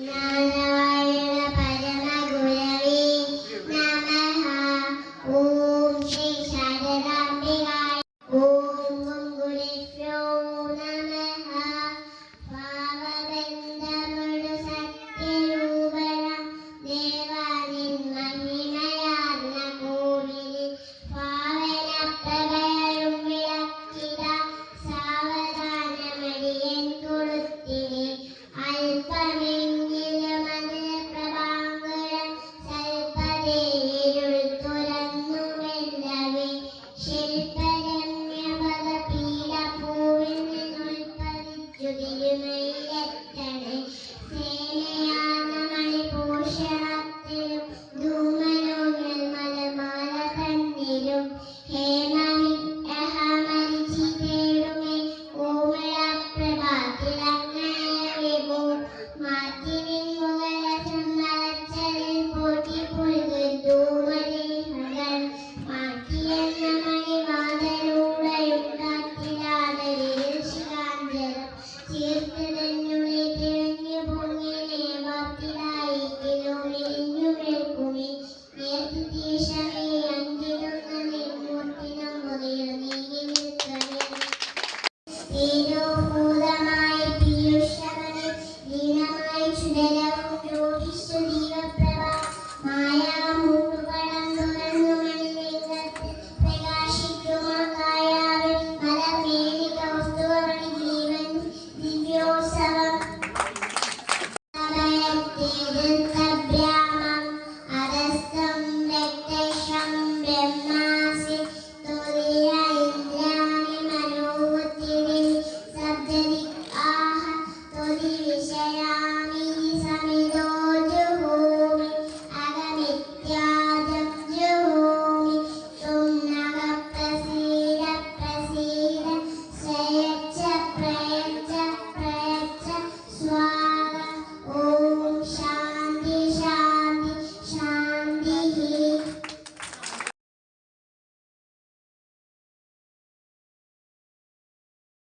Yeah. പുൽകുൽ तत्र स्वाहा